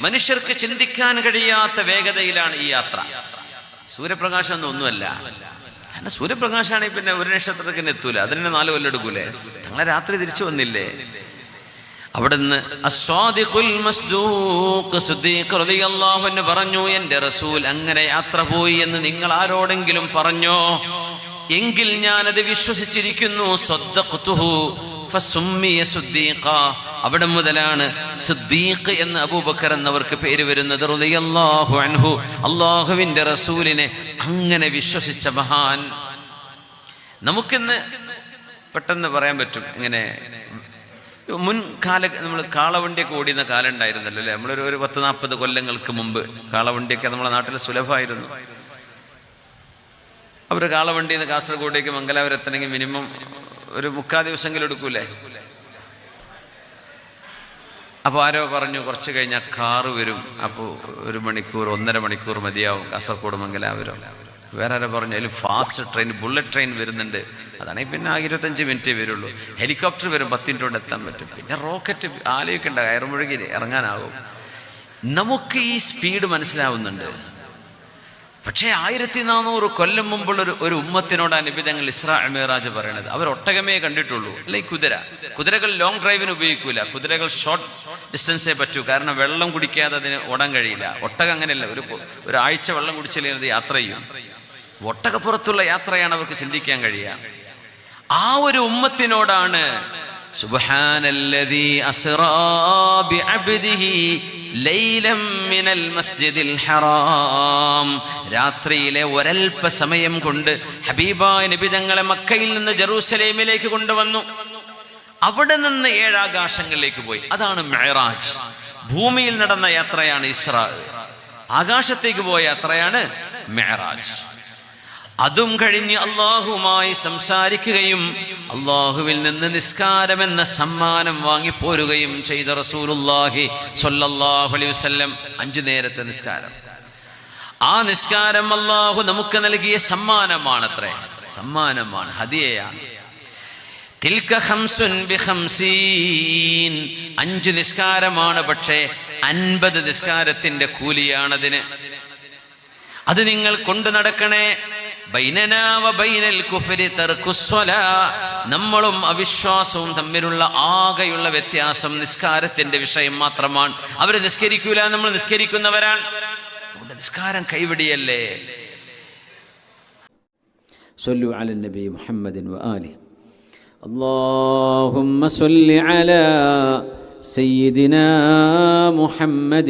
മനുഷ്യർക്ക് ചിന്തിക്കാൻ കഴിയാത്ത വേഗതയിലാണ് ഈ യാത്ര. സൂര്യപ്രകാശം ഒന്നും ഒന്നുമല്ല. കാരണം സൂര്യപ്രകാശമാണെങ്കിൽ പിന്നെ ഒരു നക്ഷത്രത്തിന് എത്തൂല. അതിനെ നാല് കൊല്ലം എടുക്കൂലേ? തങ്ങളെ രാത്രി തിരിച്ചു വന്നില്ലേ? അവിടുന്ന് പറഞ്ഞു എന്റെ റസൂൽ അങ്ങനെ യാത്ര പോയി എന്ന് നിങ്ങൾ ആരോടെങ്കിലും പറഞ്ഞോ? എങ്കിൽ ഞാനത് വിശ്വസിച്ചിരിക്കുന്നു. അവിടെ മുതലാണ് സുദ്ദീഖ് എന്ന് അബൂബക്കർ എന്നവർക്ക് പേര് വരുന്നത് റളിയല്ലാഹു അൻഹു. അള്ളാഹുവിന്റെ റസൂലിനെ അങ്ങനെ വിശ്വസിച്ച മഹാൻ. നമുക്കിന്ന് പെട്ടെന്ന് പറയാൻ പറ്റും. ഇങ്ങനെ മുൻ കാല നമ്മൾ കാളവണ്ടിയൊക്കെ ഓടിയുന്ന കാലം ഉണ്ടായിരുന്നല്ലോ അല്ലേ? നമ്മളൊരു ഒരു പത്ത് നാൽപ്പത് കൊല്ലങ്ങൾക്ക് മുമ്പ് കാളവണ്ടിയൊക്കെ നമ്മളെ നാട്ടിൽ സുലഭമായിരുന്നു. അവർ കാളവണ്ടിയിൽ നിന്ന് കാസർഗോഡേക്ക് മംഗലാപുരം എത്തണമെങ്കിൽ മിനിമം ഒരു മുക്കാൽ ദിവസമെങ്കിലും എടുക്കൂലേ? അപ്പോൾ ആരോ പറഞ്ഞു കുറച്ച് കഴിഞ്ഞാൽ കാറ് വരും. അപ്പോൾ ഒരു മണിക്കൂർ ഒന്നര മണിക്കൂർ മതിയാവും കാസർഗോഡ് മംഗലാപുരം. വേറെ ആരോ പറഞ്ഞു അതിൽ ഫാസ്റ്റ് ട്രെയിൻ ബുള്ളറ്റ് ട്രെയിൻ വരുന്നുണ്ട്. അതാണെങ്കിൽ പിന്നെ ഇരുപത്തഞ്ച് മിനിറ്റേ വരുള്ളൂ. ഹെലികോപ്റ്റർ വരും പത്തിന്റെ കൊണ്ട് എത്താൻ പറ്റും. പിന്നെ റോക്കറ്റ് ആലോചിക്കേണ്ട കയറുമുഴുകി ഇറങ്ങാനാകും. നമുക്ക് ഈ സ്പീഡ് മനസ്സിലാവുന്നുണ്ട്. പക്ഷേ ആയിരത്തി നാനൂറ് കൊല്ലം മുമ്പുള്ള ഒരു ഒരു ഉമ്മത്തിനോട് അനുബിധങ്ങൾ ഇസ്രാ അമേറാജ് പറയണത്. അവർ ഒട്ടകമേ കണ്ടിട്ടുള്ളൂ. അല്ലെ ഈ കുതിര? കുതിരകൾ ലോങ് ഡ്രൈവിന് ഉപയോഗിക്കൂല. കുതിരകൾ ഷോർട്ട് ഡിസ്റ്റൻസേ പറ്റൂ. കാരണം വെള്ളം കുടിക്കാതെ അതിന് ഓടാൻ കഴിയില്ല. ഒട്ടകം അങ്ങനെയല്ല. ഒരു ഒരാഴ്ച വെള്ളം കുടിച്ചില്ലെങ്കിൽ യാത്ര ചെയ്യും. ഒട്ടകപ്പുറത്തുള്ള യാത്രയാണ് അവർക്ക് ചിന്തിക്കാൻ കഴിയുക. ആ ഒരു ഉമ്മത്തിനോടാണ് ബിഅബ്ദിഹി ലൈലം മിനൽ മസ്ജിദിൽ ഹറാം. രാത്രിയിലെ ഒരൽപ്പ സമയം കൊണ്ട് ഹബീബായ നബി തങ്ങളെ മക്കയിൽ നിന്ന് ജെറൂസലേമിലേക്ക് കൊണ്ടുവന്നു. അവിടെ നിന്ന് ഏഴാകാശങ്ങളിലേക്ക് പോയി. അതാണ് മെഹറാജ് ഭൂമിയിൽ നടന്ന യാത്രയാണ് ഇസ്രാ. ആകാശത്തേക്ക് പോയ യാത്രയാണ് മെഹറാജ് അതും കഴിഞ്ഞ് അള്ളാഹുമായി സംസാരിക്കുകയും അള്ളാഹുവിൽ നിന്ന് നിസ്കാരം എന്ന സമ്മാനം വാങ്ങിപ്പോരുകയും ചെയ്ത റസൂലുല്ലാഹി സ്വല്ലല്ലാഹു അലൈഹി അഞ്ചു നേരത്തെ നിസ്കാരം. ആ നിസ്കാരം അള്ളാഹു നമുക്ക് നൽകിയ സമ്മാനമാണത്രേ. സമ്മാനമാണ് അഞ്ചു അഞ്ച് നിസ്കാരമാണ് പക്ഷേ അൻപത് നിസ്കാരത്തിന്റെ കൂലിയാണതിന്. അത് നിങ്ങൾ കൊണ്ടു നടക്കണേ. ബൈനനാ വ ബൈനൽ കുഫരി തർക്കുസ്വലാ. നമ്മളും അവിശ്വാസവും തമ്മിലുള്ള ആകെയുള്ള വ്യത്യാസം നിസ്കാരത്തിന്റെ വിഷയം മാത്രമാണ് അവര് നിസ്കരിക്കൂല നമ്മൾ നിസ്കരിക്കുന്നവരാണ് അതുകൊണ്ട് നിസ്കാരം കൈവിടിയല്ലേ صلوا على النبي محمد وآله اللهم صل على سيدنا محمد